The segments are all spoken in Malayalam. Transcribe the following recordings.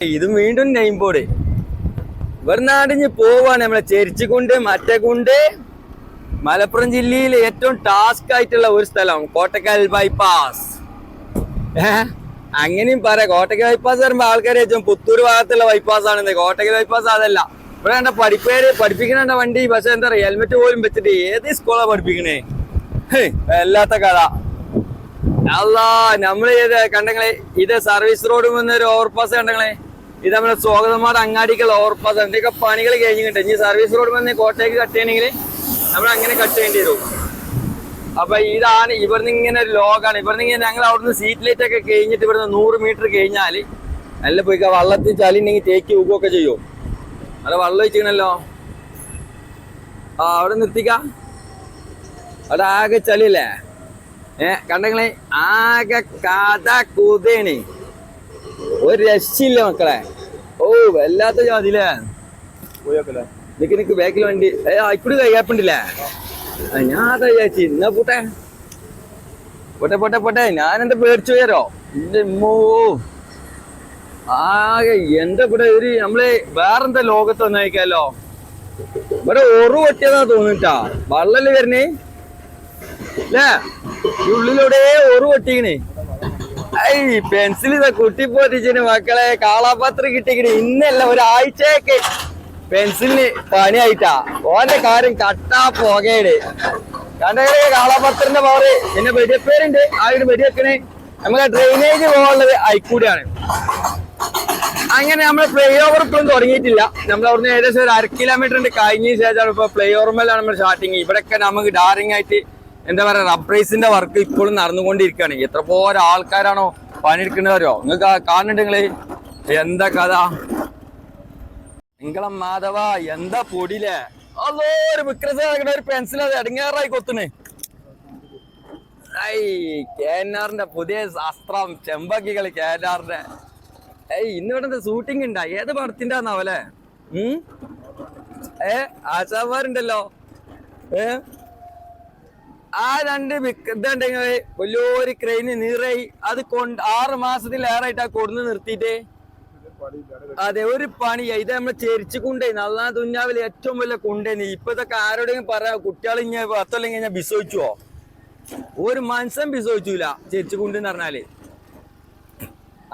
ഇത് വീണ്ടും നെയിം ബോർഡ് ഇവിടുന്ന് ആടിഞ്ഞ് പോവാണ് നമ്മളെ ചെരിച്ചുകൊണ്ട് കൊണ്ട് മലപ്പുറം ജില്ലയിൽ ഏറ്റവും ടാസ്ക് ആയിട്ടുള്ള ഒരു സ്ഥലം കോട്ടക്കൽ ബൈപ്പാസ് ഏഹ് അങ്ങനെയും പറയാം. കോട്ടക്കൽ ബൈപ്പാസ് പറയുമ്പോൾ ആൾക്കാർ ഏറ്റവും പുത്തൂർ ഭാഗത്തുള്ള ബൈപ്പാസ് ആണ് കോട്ടക്കൽ ബൈപ്പാസ് അതല്ല. ഇവിടെ കണ്ട പഠിപ്പേര് പഠിപ്പിക്കണ വണ്ടി. പക്ഷെ എന്താ പറയാ ഹെൽമെറ്റ് പോലും വെച്ചിട്ട് ഏത് സ്കൂളാ പഠിപ്പിക്കണേ? വല്ലാത്ത കഥ. അല്ല നമ്മൾ ഏത് കണ്ടങ്ങളെ ഇത് സർവീസ് റോഡ് വന്ന ഒരു ഓവർപാസ് കണ്ടങ്ങളെ? ഇത് നമ്മുടെ സ്വാഗതമാർ അങ്ങാടിക്കുള്ള ഓവർപാസ് എന്തൊക്കെ പണികൾ കഴിഞ്ഞിട്ട് ഇനി സർവീസ് റോഡ് വന്ന് കോട്ടയ്ക്ക് കട്ട് ചെയ്യണമെങ്കിൽ നമ്മൾ അങ്ങനെ കട്ട് ചെയ്യേണ്ടി വരും. അപ്പൊ ഇതാണ് ഇവിടുന്ന് ഇങ്ങനെ ഒരു ലോകാണ് ഇവിടുന്ന് ഇങ്ങനെ ഞങ്ങൾ അവിടുന്ന് സീറ്റ് ലൈറ്റ് ഒക്കെ കഴിഞ്ഞിട്ട് ഇവിടുന്ന് നൂറ് മീറ്റർ കഴിഞ്ഞാൽ നല്ല പോയി വള്ളത്തിൽ ചളി ഉണ്ടെങ്കിൽ തേക്ക് ഊക്കുകയൊക്കെ ചെയ്യോ. അവിടെ വള്ളം വെച്ചിരിക്കണല്ലോ ആ അവിടെ നിർത്തിക്ക. അവിടെ ആകെ ചളിയല്ലേ? ഏ കണ്ടെങ്കിൽ ആകെ കഥ കുതേണ് ഒരു രക്ഷയില്ല മക്കളെ. ഓ വല്ലാത്ത ജാതിയില്ലേ പോയോക്കല്ലേ? നിക്ക് നിക്ക് ബാക്കിൽ വണ്ടി ഏ ഇപ്പഴും കയ്യാപ്പുണ്ടില്ലേ ഞാൻ കയ്യാച്ചി എന്നാ പൂട്ടെ? പോട്ടെ പോട്ടെ പോട്ടെ. ഞാൻ എന്താ പേടിച്ചു പോയാരോ എന്റെ ആകെ എന്റെ കൂടെ ഒരു നമ്മൾ വേറെന്താ ലോകത്ത് വന്നേക്കാലോ? ഇവിടെ ഒറു പൊട്ടിയതാ തോന്നിട്ടാ. വള്ളൽ വരണേ? അല്ലേ ഉള്ളിലൂടെ ഒറു പൊട്ടിക്കണേ. പെൻസിൽ ഇതാ കുട്ടി പോറ്റിച്ചിന് മക്കളെ കാളാപാത്രം കിട്ടിക്കിട്ട് ഇന്നല്ല ഒരാഴ്ചയൊക്കെ പെൻസിലിന് പണിയായിട്ടാ. ഓന്റെ കാര്യം കട്ടാ പോകേട്. കണ്ടേ കാളാപാത്രന്റെ പവറ് പിന്നെ വെടിയപ്പേരുണ്ട് ആ ഒരു വെടിവെക്കണേ. നമുക്ക് ഡ്രെയിനേജ് പോകാനുള്ളത് അയക്കൂടിയാണ് അങ്ങനെ നമ്മൾ ഫ്ലൈ ഓവർ ഇപ്പം തുടങ്ങിയിട്ടില്ല. നമ്മൾ അവിടുന്ന് ഏകദേശം ഒരു അര കിലോമീറ്ററിന്റെ കഴിഞ്ഞ ശേഷമാണ് ഇപ്പൊ ഫ്ലൈ ഓവർമേലാണ് നമ്മൾ സ്റ്റാർട്ടിങ് ഇവിടെയൊക്കെ നമുക്ക് ഡാറിംഗ് ആയിട്ട് എന്താ പറയാ റബ്രൈസിന്റെ വർക്ക് ഇപ്പോഴും നടന്നുകൊണ്ടിരിക്കുകയാണ്. എത്ര പോലെ ആൾക്കാരാണോ പണിയെടുക്കുന്നവരോ നിങ്ങൾക്ക് കാണുന്നുണ്ട് നിങ്ങൾ? എന്താ കഥ? നിങ്ങളെ മാധവ എന്താ പൊടിയില്ലേ അല്ലോ ഒരു ഒരു പെൻസിൽ അത് ഇടങ്ങേറായി കേന്നാറിന്റെ പുതിയ ശാസ്ത്രം എൻ കേന്നാറിന്റെ ഏയ് ഇന്ന് ഇവിടെ ഷൂട്ടിംഗ് ഉണ്ടാ. ഏത് പടത്തിന്റെ ആന്നാവല്ലേ ഉം? ഏ ആശാമാരുണ്ടല്ലോ ഏ? ആ രണ്ട് ഇതുണ്ടെങ്കിൽ വലിയൊരു ക്രെയിന് നീറായി അത് കൊണ്ട് ആറ് മാസത്തിലേറായിട്ട് ആ കൊടുന്ന് നിർത്തിയിട്ടേ. അതെ ഒരു പണി. ഇത് നമ്മൾ ചെരിച്ചു കൊണ്ടേ നല്ല തുന്നാവിൽ ഏറ്റവും വലിയ കൊണ്ടേന്ന് ഇപ്പൊ ഇതൊക്കെ ആരോടെങ്കിലും പറയാ കുട്ടികൾ ഇങ്ങനെ പത്തല്ലെങ്കിൽ ഞാൻ വിശ്വസിച്ചുവോ ഒരു മനസ്സം വിശ്വസിച്ചൂല ചെരിച്ചു കൊണ്ടെന്ന് പറഞ്ഞാൽ.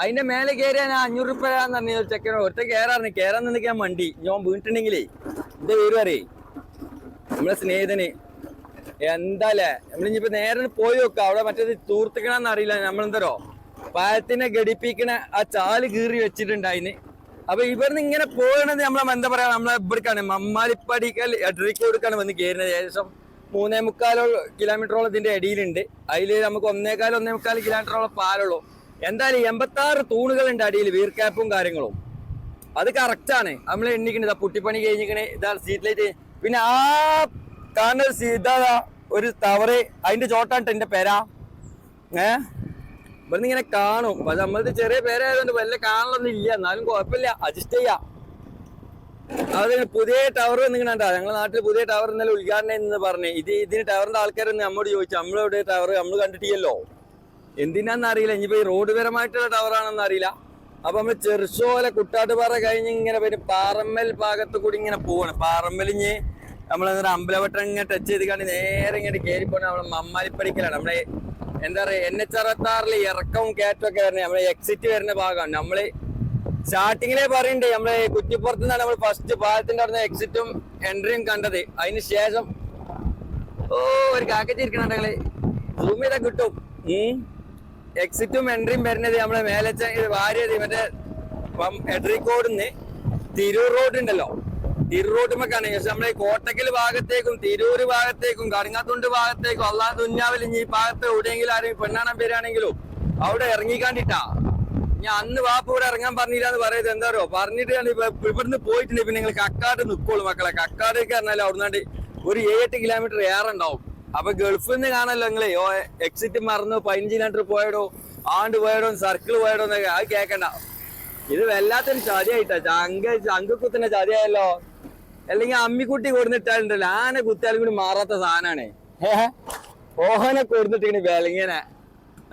അതിന്റെ മേലെ കയറിയാ ഞാൻ അഞ്ഞൂറ് റുപ്യ പറഞ്ഞു ചെക്കനോ ഒറ്റ കയറാറിന് കയറാൻ നിന്നിക്കാൻ വണ്ടി ഞാൻ വീണിട്ടുണ്ടെങ്കിലേ ഇത് പേര് പറയേ? നമ്മളെ സ്നേഹിതന്. എന്താല്ലേ നമ്മളിനിപ്പോ നേരെ പോയി നോക്കുക അവിടെ മറ്റേത് തൂർത്തിക്കണമെന്ന് അറിയില്ല. നമ്മളെന്തരോ? പാലത്തിനെ ഘടിപ്പിക്കണ ആ ചാൽ കീറി വെച്ചിട്ടുണ്ട് അതിന് അപ്പൊ ഇവിടുന്ന് ഇങ്ങനെ പോകണത് നമ്മളെ എന്താ പറയാ? നമ്മളെ ഇവിടേക്കാണ്. മമ്മാലിപ്പടിക്കൽ എഡ്രിക്കോടുക്കാണ് വന്ന് കയറുന്നത്. ഏകദേശം മൂന്നേ മുക്കാലോ കിലോമീറ്ററോളം ഇതിന്റെ അടിയിലുണ്ട്. അതിൽ നമുക്ക് ഒന്നേകാൽ ഒന്നേ മുക്കാൽ കിലോമീറ്ററോളം പാലുള്ളൂ. എന്തായാലും എൺപത്തി ആറ് തൂണുകളുണ്ട് അടിയിൽ വീർക്കാപ്പും കാര്യങ്ങളും. അത് കറക്റ്റ് ആണ്. നമ്മൾ എണ്ണിക്കണത്. പുട്ടിപ്പണി കഴിഞ്ഞിക്കണേ. ഇതാ സീറ്റ് ലൈറ്റ് പിന്നെ ആ കാണുന്ന ഒരു സീ- ഒരു തവറ് അതിന്റെ ചോട്ടാണ് എന്റെ പേരാ. ഏ? ഇവിടുന്ന് ഇങ്ങനെ കാണും. പക്ഷെ നമ്മളത് ചെറിയ പേരായതുകൊണ്ട് വല്ല കാണലൊന്നും ഇല്ല. എന്നാലും കുഴപ്പമില്ല. അഡ്ജസ്റ്റ് ചെയ്യാം. അത് പുതിയ ടവർ നിങ്ങണ്ടാ ഞങ്ങളെ നാട്ടിൽ പുതിയ ടവർ ഇന്നലെ ഉദ്ഘാടനം എന്ന് പറഞ്ഞു. ഇത് ഇതിന് ടവറിന്റെ ആൾക്കാരൊന്ന് നമ്മോട് ചോദിച്ചു. നമ്മളെവിടെ ടവർ നമ്മൾ കണ്ടിട്ടില്ലല്ലോ. എന്തിനാന്ന് അറിയില്ല. ഇനിയിപ്പോ ഈ റോഡ് പരമായിട്ടുള്ള ടവറാണെന്ന് അറിയില്ല. അപ്പൊ നമ്മൾ ചെറുശോല കുട്ടാട്ടുപാറ കഴിഞ്ഞ് ഇങ്ങനെ വരും. പാറമ്മൽ ഭാഗത്ത് കൂടി ഇങ്ങനെ പോവാണ്. പാറമ്മലിഞ്ഞ് നമ്മളെന്താ അമ്പലവട്ടം ഇങ്ങനെ ടച്ച് ചെയ്ത് കണ്ട് നേരെ ഇങ്ങോട്ട് കയറി പോണ നമ്മളെ മമ്മാലിപ്പടിക്കലാണ് നമ്മളെ എന്താ പറയാ എൻ എച്ച് അറുപത്തി ഇറക്കവും കയറ്റവും ഒക്കെ വരണേ നമ്മളെ എക്സിറ്റ് വരുന്ന ഭാഗമാണ്. നമ്മൾ സ്റ്റാർട്ടിങ്ങിലെ പറയണ്ടേ നമ്മളെ കുറ്റിപ്പുറത്ത് നിന്നാണ് നമ്മൾ ഫസ്റ്റ് പാലത്തിന്റെ അവിടെ എക്സിറ്റും എൻട്രിയും കണ്ടത്. അതിന് ശേഷം ഓ ഒരു കാക്കച്ചിരിക്കണേ ഭൂമി ഇതാ കിട്ടും. എക്സിറ്റും എൻട്രിയും വരുന്നത് നമ്മളെ മേലച്ച വാരിയത് മറ്റേ എഡ്രിക്കോടുന്ന് തിരൂർ റോഡ് ഉണ്ടല്ലോ. തിരൂർ മക്കാണ് പക്ഷെ നമ്മളെ കോട്ടക്കൽ ഭാഗത്തേക്കും തിരൂര് ഭാഗത്തേക്കും കടുങ്ങാത്തുണ്ട് ഭാഗത്തേക്കും അള്ളാഹ് തുഞ്ഞാവിൽ ഇനി ഈ ഭാഗത്ത് എവിടെയെങ്കിലും ആരെങ്കിലും പെണ്ണാണാൻ പേരാണെങ്കിലും അവിടെ ഇറങ്ങിക്കാണ്ടിട്ടാ. ഞാൻ അന്ന് വാപ്പ ഇവിടെ ഇറങ്ങാൻ പറഞ്ഞില്ല എന്ന് പറയുന്നത് എന്താ പറയുക പറഞ്ഞിട്ട് ഞാൻ ഇവിടുന്ന് പോയിട്ടുണ്ട്. പിന്നെ നിങ്ങൾ കക്കാട് നിൽക്കുള്ളൂ മക്കളെ. കക്കാടേക്ക് പറഞ്ഞാൽ അവിടുന്നാണ്ട് ഒരു ഏഴെട്ട് കിലോമീറ്റർ ഏറെ ഉണ്ടാവും. അപ്പൊ ഗൾഫിൽ നിന്ന് കാണല്ലോ നിങ്ങളെ. ഓ എക്സിറ്റ് മറന്നു പതിനഞ്ച് കിലോമീറ്റർ പോയടോ ആണ്ട് പോയടോ സർക്കിൾ പോയടോ എന്നൊക്കെ. അത് കേക്കണ്ട. ഇത് വല്ലാത്തൊരു ചതിയായിട്ടാ. ചങ്ക ചങ്ക കുത്തുന്ന ചതിയായല്ലോ. അല്ലെങ്കിൽ അമ്മിക്കുട്ടി കൊടുത്തിട്ടാലുണ്ടല്ലോ ആനെ കുത്തിയാലും കൂടി മാറാത്ത സാധനമാണ് ഓഹനെ കൊടുത്തിട്ട് വിലങ്ങനെ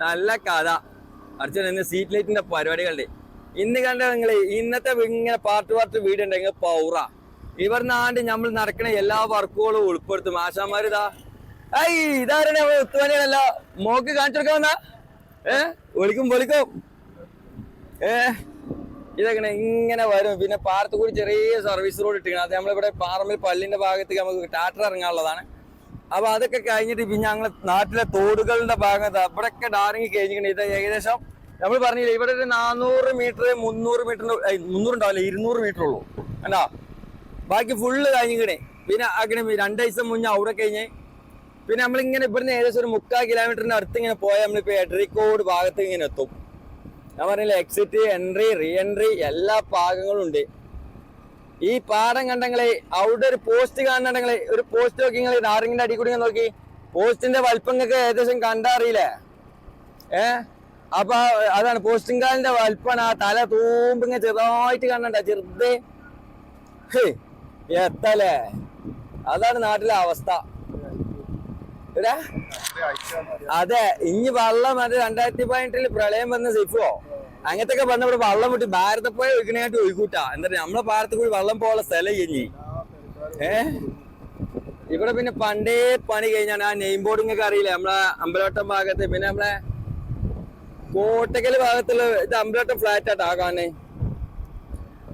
നല്ല കഥ. അർച്ചന ഇന്ന് സീറ്റ് ലൈറ്റിന്റെ പരിപാടികളുടെ ഇന്ന് കണ്ട നിങ്ങൾ ഇന്നത്തെ ഇങ്ങനെ പാർട്ട് പാർട്ട് വീട് ഉണ്ടെങ്കിൽ പൗറ. ഇവർന്നാണ്ട് നമ്മൾ നടക്കണ എല്ലാ വർക്കുകളും ഉൾപ്പെടുത്തും. ആശാമാരിതാ ഐ ഇതാരണ ഉത്തുവാനികളല്ല മോക്ക് കാണിച്ചു കൊടുക്കാൻ വന്നാ? ഏ? വിളിക്കും വിളിക്കും. ഏ? ഇതെങ്ങനെ ഇങ്ങനെ വരും. പിന്നെ പാറത്ത് കൂടി ചെറിയ സർവീസ് റോഡ് ഇട്ടിരിക്കണം. അത് നമ്മളിവിടെ പാറമ്പിൽ പള്ളിന്റെ ഭാഗത്തേക്ക് നമുക്ക് ടാറ്റർ ഇറങ്ങാനുള്ളതാണ്. അപ്പൊ അതൊക്കെ കഴിഞ്ഞിട്ട് പിന്നെ ഞങ്ങളെ നാട്ടിലെ തോടുകളുടെ ഭാഗത്ത് അവിടെയൊക്കെ ഡാറിങ് കഴിഞ്ഞിട്ടുണ്ട് ഇത് ഏകദേശം നമ്മൾ പറഞ്ഞില്ല ഇവിടെ ഒരു നാനൂറ് മീറ്റർ മുന്നൂറ് മീറ്റർ മുന്നൂറ് ഉണ്ടാവില്ല ഇരുന്നൂറ് മീറ്റർ ഉള്ളൂ. അല്ല ബാക്കി ഫുള്ള് കഴിഞ്ഞിങ്ങനെ പിന്നെ അങ്ങനെ രണ്ടാഴ്ച മുന്നേ അവിടെ കഴിഞ്ഞ് പിന്നെ നമ്മളിങ്ങനെ ഇവിടുന്ന് ഏകദേശം ഒരു മുക്കാൽ കിലോമീറ്ററിന്റെ അടുത്ത് ഇങ്ങനെ പോയാൽ നമ്മളിപ്പോ എഡ്രിക്കോട് ഭാഗത്ത് ഇങ്ങനെ എത്തും. ഞാൻ പറഞ്ഞില്ല എക്സിറ്റ് എൻട്രി റീ എൻട്രി എല്ലാ ഭാഗങ്ങളും ഉണ്ട്. ഈ പാടം കണ്ടെങ്കിൽ അവിടെ ഒരു പോസ്റ്റ് കാണണ്ടെങ്കിൽ ഒരു പോസ്റ്റ് നോക്കി നിങ്ങൾ നാരങ്ങിന്റെ അടി കൂടി നോക്കി. പോസ്റ്റിന്റെ വലിപ്പങ്ങൾക്ക് ഏകദേശം കണ്ടറിയില്ലേ ഏ? അപ്പൊ അതാണ് പോസ്റ്റിംഗ് കാലിന്റെ വലിപ്പാണ്. ആ തല തൂമ്പിങ്ങ ചെറുതായിട്ട് കണ്ടണ്ട ചെറുത്. എത്തല്ലേ? അതാണ് നാട്ടിലെ അവസ്ഥ. അതെ ഇനി വള്ളം അത് രണ്ടായിരത്തി പതിനെട്ടിൽ പ്രളയം വന്ന സിഫോ അങ്ങനത്തെ ഒക്കെ വന്ന ഇവിടെ വള്ളം വിട്ട് ഭാരതപ്പുഴ ഒഴുക്കണായിട്ട് ഒഴുകൂട്ടാ എന്താ നമ്മളെ ഭാരതത്തിൽ കൂടി വള്ളം പോകാനുള്ള സ്ഥലം ഇനി. ഏ? ഇവിടെ പിന്നെ പണ്ടേ പണി കഴിഞ്ഞാണ് ആ നെയിം ബോർഡിംഗ് ഒക്കെ അറിയില്ല? നമ്മളെ അമ്പലവട്ടം ഭാഗത്ത് പിന്നെ നമ്മളെ കോട്ടക്കൽ ഭാഗത്തുള്ള ഇത് അമ്പലവട്ടം ഫ്ലാറ്റ് ആട്ടാ കാണേ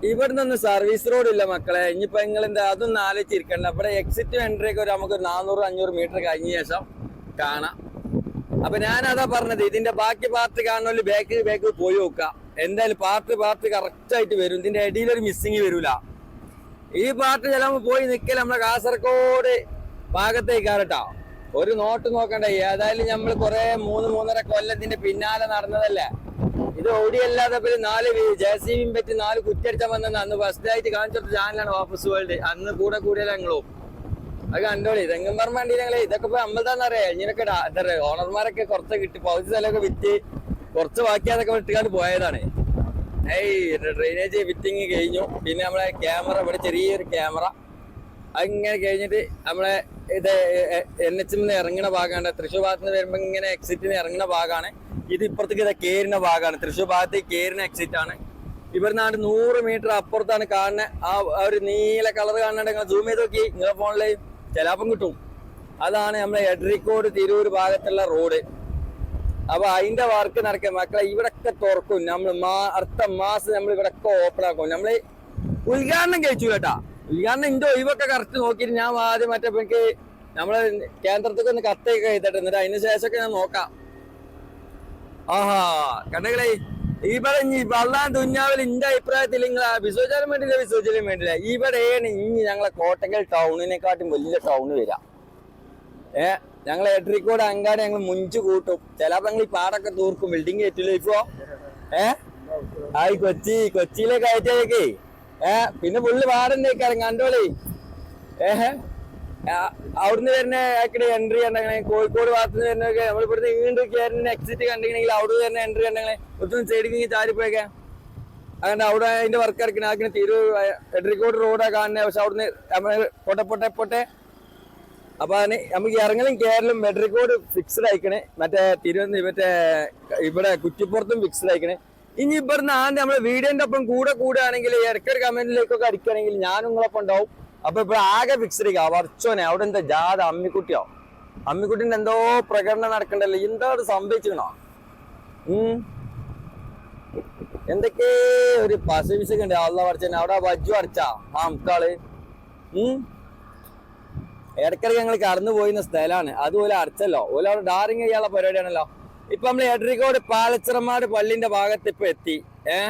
ഇവിടുന്ന് ഒന്നും സർവീസ് റോഡ് ഇല്ല മക്കളെ. ഇനിയിപ്പോ നിങ്ങൾ എന്താ അതൊന്നും ആലോചിച്ചിരിക്കണ്ട. ഇവിടെ എക്സിറ്റ് എൻട്രി ഒക്കെ ഒരു നമുക്ക് നാനൂറ് അഞ്ഞൂറ് മീറ്റർ കഴിഞ്ഞ ശേഷം കാണാം. അപ്പൊ ഞാൻ പറഞ്ഞത് ഇതിന്റെ ബാക്കി പാർട്ട് കാണുന്നില്ല ബാക്ക് ബാക്ക് പോയി നോക്കുക. എന്തായാലും പാർട്ട് പാർട്ട് കറക്റ്റ് ആയിട്ട് വരും. ഇതിന്റെ ഇടയിൽ ഒരു മിസ്സിങ് വരൂല. ഈ പാർട്ട് ചിലപ്പോൾ പോയി നിക്കൽ നമ്മളെ കാസർഗോഡ് ഭാഗത്തേക്കാരട്ടോ ഒരു നോട്ട് നോക്കണ്ടേ? ഏതായാലും നമ്മൾ കുറെ മൂന്ന് മൂന്നര കൊല്ലത്തിന്റെ പിന്നാലെ നടന്നതല്ലേ? ഇത് ഓടിയല്ലാതെ പിന്നെ നാല് ജെ സി ബിയും പറ്റി നാല് കുറ്റടിച്ചാൽ വന്നെന്ന് അന്ന് ഫസ്റ്റ് ആയിട്ട് കാണിച്ചെടുത്ത ചാനലാണ് വാപ്പസ് വേൾഡ്. അന്ന് കൂടെ കൂടിയല്ല ഞങ്ങളും. അത് കണ്ടോളി തെങ്ങും പറമ്പാണ്ടി ഞങ്ങളെ. ഇതൊക്കെ ഇപ്പൊ അമ്പതാന്നറിയാ ഇങ്ങനൊക്കെ എന്താ ഓണർമാരൊക്കെ കുറച്ച് കിട്ടി പകുതി സ്ഥലമൊക്കെ വിറ്റ് കുറച്ച് ബാക്കിയാതൊക്കെ വിട്ടുകാണ്ട് പോയതാണ്. ഏയ് ഡ്രെയിനേജ് ഫിറ്റിങ് കഴിഞ്ഞു. പിന്നെ നമ്മളെ ക്യാമറ ഇവിടെ ചെറിയൊരു ക്യാമറ അങ്ങനെ കഴിഞ്ഞിട്ട് നമ്മളെ ഇത് എൻ എച്ച് നിന്ന് ഇറങ്ങുന്ന ഭാഗമാണ് തൃശ്ശൂർ ഭാഗത്ത് നിന്ന് വരുമ്പോൾ ഇങ്ങനെ എക്സിറ്റിന് ഇറങ്ങുന്ന ഭാഗമാണ് ഇത് ഇപ്പുറത്തേക്ക് ഇതാ കേറിന ഭാഗമാണ് തൃശ്ശൂർ ഭാഗത്തേക്ക് കേറിന എക്സിറ്റ് ആണ്. ഇവിടുന്നാണ്ട് നൂറ് മീറ്റർ അപ്പുറത്താണ് കാണുന്നത് ആ ഒരു നീല കളർ കാണുന്നുണ്ട് നിങ്ങൾ സൂം ചെയ്ത് നോക്കി. നിങ്ങളെ ഫോണിൽ ചിലപ്പം കിട്ടും. അതാണ് നമ്മളെ എഡ്രിക്കോട് തിരൂർ ഭാഗത്തുള്ള റോഡ് അപ്പൊ അതിന്റെ വർക്ക് നടക്കുക മക്കളെ ഇവിടൊക്കെ തുറക്കും. നമ്മൾ അടുത്ത മാസം നമ്മൾ ഇവിടൊക്കെ ഓപ്പൺ ആക്കും. നമ്മൾ ഉദ്ഘാടനം കഴിച്ചു കേട്ടാ. ഉദ്ഘാടനം എന്റെ ഒഴിവൊക്കെ കറക്റ്റ് നോക്കിയിട്ട് ഞാൻ ആദ്യം മറ്റേ എനിക്ക് നമ്മളെ കേന്ദ്രത്തേക്ക് ഒന്ന് കത്തൊക്കെ എഴുതട്ടെ എന്നിട്ട് അതിന് ശേഷമൊക്കെ ഞാൻ നോക്കാം. ആഹാ കണ്ടകളെ ഇവിടെ ഇനി വള്ളാൻ തുഞ്ഞാവിൽ എന്റെ അഭിപ്രായത്തിൽ നിങ്ങൾ വിശ്വസിച്ചാലും വേണ്ടില്ല വിശ്വസിച്ചാലും വേണ്ടില്ല ഇവിടെയാണ് ഇനി ഞങ്ങളെ കോട്ടക്കൽ ടൗണിനെക്കാട്ടും വലിയ ടൗൺ വരാം ഏ ഞങ്ങൾ എട്രിക്കോട് അങ്ങാടി ഞങ്ങൾ മുഞ്ചു കൂട്ടും. ചിലപ്പോ ഞങ്ങൾ ഈ പാടൊക്കെ തൂർക്കും ബിൽഡിംഗ് കയറ്റില്ല ഇപ്പോ. ഏ? ആയി കൊച്ചി കൊച്ചിയിലേക്ക് കയറ്റേക്കേ ഏ പിന്നെ പുള്ളി പാടണ്ടേക്കാരം കണ്ടോളി. ഏഹ് അവിടുന്ന് വരുന്ന ആക്കിടെ എൻട്രി കണ്ടെങ്കിൽ കോഴിക്കോട് ഭാഗത്ത് നിന്ന് വരുന്നൊക്കെ നമ്മൾ ഇവിടുന്ന് ഇങ്ങോട്ട് കയറി എക്സിറ്റ് കണ്ടെങ്കിൽ അവിടെ വരുന്ന എൻട്രി കണ്ടെങ്കിൽ ഒട്ടും സൈഡിൽ ചാരിപ്പോയൊക്കെ അങ്ങനെ അവിടെ അതിന്റെ വർക്ക് ഇറക്കണ ആക്കിന് തിരൂർ എട്രിക്കോട് റോഡാ കാണുന്നത് പക്ഷെ അവിടുന്ന് നമ്മൾ പൊട്ടെ പൊട്ടെ പൊട്ടെ. അപ്പൊ അതിന് നമുക്ക് ഇറങ്ങലും കേരളം മെഡ്രിക്കോട് ഫിക്സ്ഡ് ആയിക്കണേ. മറ്റേ തിരുവനന്തപുരം മറ്റേ ഇവിടെ കുറ്റിപ്പുറത്തും ഫിക്സ്ഡ് ആയിക്കണേ. ഇനി ഇവിടുന്ന് ആണ്ട് നമ്മളെ വീഡിയോന്റെ ഒപ്പം കൂടെ കൂടുകയാണെങ്കിൽ ഇടയ്ക്കൊരു കമന്റിലേക്കൊക്കെ അടിക്കുകയാണെങ്കിൽ ഞാൻ നിങ്ങളൊപ്പം ഉണ്ടാവും. അപ്പൊ ഇപ്പൊ ആകെ ഫിക്സ്ഡ് വർച്ചോനെ അവിടെ എന്താ ജാഥ? അമ്മിക്കുട്ടിയോ? അമ്മിക്കുട്ടിന്റെ എന്തോ പ്രകടനം നടക്കണ്ടല്ലോ? എന്താ അവിടെ സംഭവിച്ചിരുന്നോ? ഉം. എന്തൊക്കെ ഒരു പശുവിശൊക്കെ ഉണ്ട്. അള്ള വർച്ചനെ അവിടെ വജ്ജു അടച്ചാ ആ മുക്കാൾ ഉം. ഇടയ്ക്കിടയ്ക്ക് ഞങ്ങൾ കടന്നു പോയിരുന്ന സ്ഥലമാണ്. അതുപോലെ അടച്ചല്ലോ. ഓല അവിടെ ഡാറിങ് ചെയ്യാനുള്ള പരിപാടിയാണല്ലോ. ഇപ്പൊ നമ്മൾ എഡ്രിക്കോട് പാലച്ചിറമാട് പള്ളിന്റെ ഭാഗത്ത് ഇപ്പൊ എത്തി. ഏ?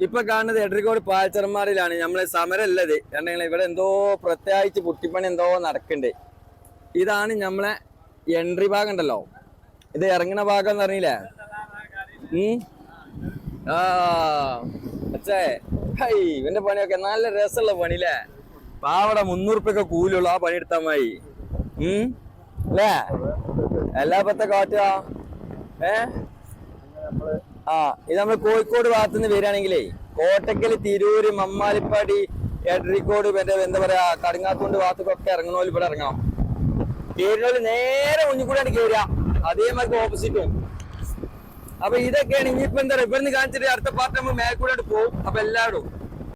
ഇപ്പൊ കാണുന്നത് എഡ്രിക്കോട് പാലച്ചിറമാടിലാണ് നമ്മളെ സമരം ഉള്ളത് കാരണം ഇവിടെ എന്തോ പ്രത്യേകിച്ച് പുട്ടിപ്പണി എന്തോ നടക്കുന്നുണ്ട്. ഇതാണ് നമ്മളെ എൻട്രി ഭാഗം ഉണ്ടല്ലോ. ഇത് ഇറങ്ങുന്ന ഭാഗം എന്ന് ആ അച്ഛേ. ഇവന്റെ പണിയൊക്കെ നല്ല രസമുള്ള പണി അല്ലേ പാവട മുന്നൂറുപ്യൊക്കെ കൂലുള്ള ആ പണി എടുത്താൽ മതി. ഉം? അല്ലേ? എല്ലാ കാട്ടുക ഏ? ആ ഇത് നമ്മൾ കോഴിക്കോട് ഭാഗത്ത് നിന്ന് വരികയാണെങ്കിലേ കോട്ടക്കൽ തിരൂര് മമ്മാലിപ്പാടി എടരിക്കോട് മറ്റേ എന്താ പറയാ കടുങ്ങാത്തോണ്ട് ഭാഗത്തൊക്കെ ഇറങ്ങണോൽ ഇവിടെ ഇറങ്ങണം. കേറിനോൽ നേരെ മുന്നിൽ കൂടെയാണ് കേറുക. അതേമാതിരി ഓപ്പോസിറ്റും അപ്പൊ ഇതൊക്കെയാണ് ഇനിയിപ്പോ എന്താ പറയുക ഇവിടുന്ന് കാണിച്ചിട്ട് അടുത്ത പാർട്ട് നമ്മൾ മേൽക്കൂടെ പോകും. അപ്പൊ എല്ലാവരും